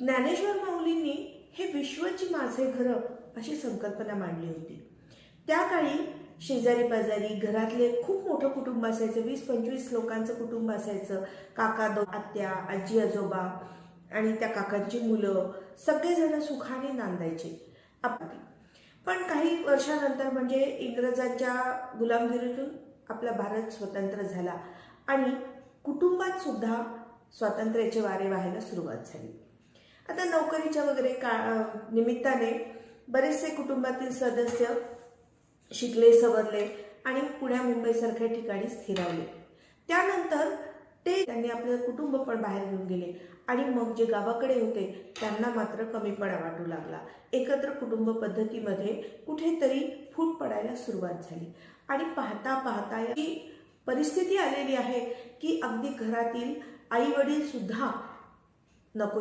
ज्ञानेश्वर माऊलींनी हे विश्वची माझे घर अशी संकल्पना मांडली होती. त्या काळी शेजारी पाजारी घरातले खूप मोठं कुटुंब असायचं वीस पंचवीस लोकांचं कुटुंब असायचं. काका दो आत्या आजी आजोबा आणि त्या काकांची मुलं सगळेजण सुखाने नांदायचे. आपली पण काही वर्षानंतर म्हणजे इंग्रजांच्या गुलामगिरीतून आपला भारत स्वतंत्र झाला आणि कुटुंबात सुद्धा स्वातंत्र्याचे वारे व्हायला सुरुवात झाली. आता नोकरीच्या वगैरे का निमित्ताने बरेचसे कुटुंबातील सदस्य शिकले सवरले आणि पुण्या मुंबईसारख्या ठिकाणी स्थिरावले. त्यानंतर ते त्यांनी आपलं कुटुंब पण बाहेर घेऊन गेले आणि मग जे गावाकडे होते त्यांना मात्र कमीपणा वाटू लागला. एकत्र कुटुंब पद्धतीमध्ये कुठेतरी फूट पडायला सुरुवात झाली. आणि पाहता पाहता ही परिस्थिती आलेली आहे की अगदी घरातील आई वडील सुद्धा नको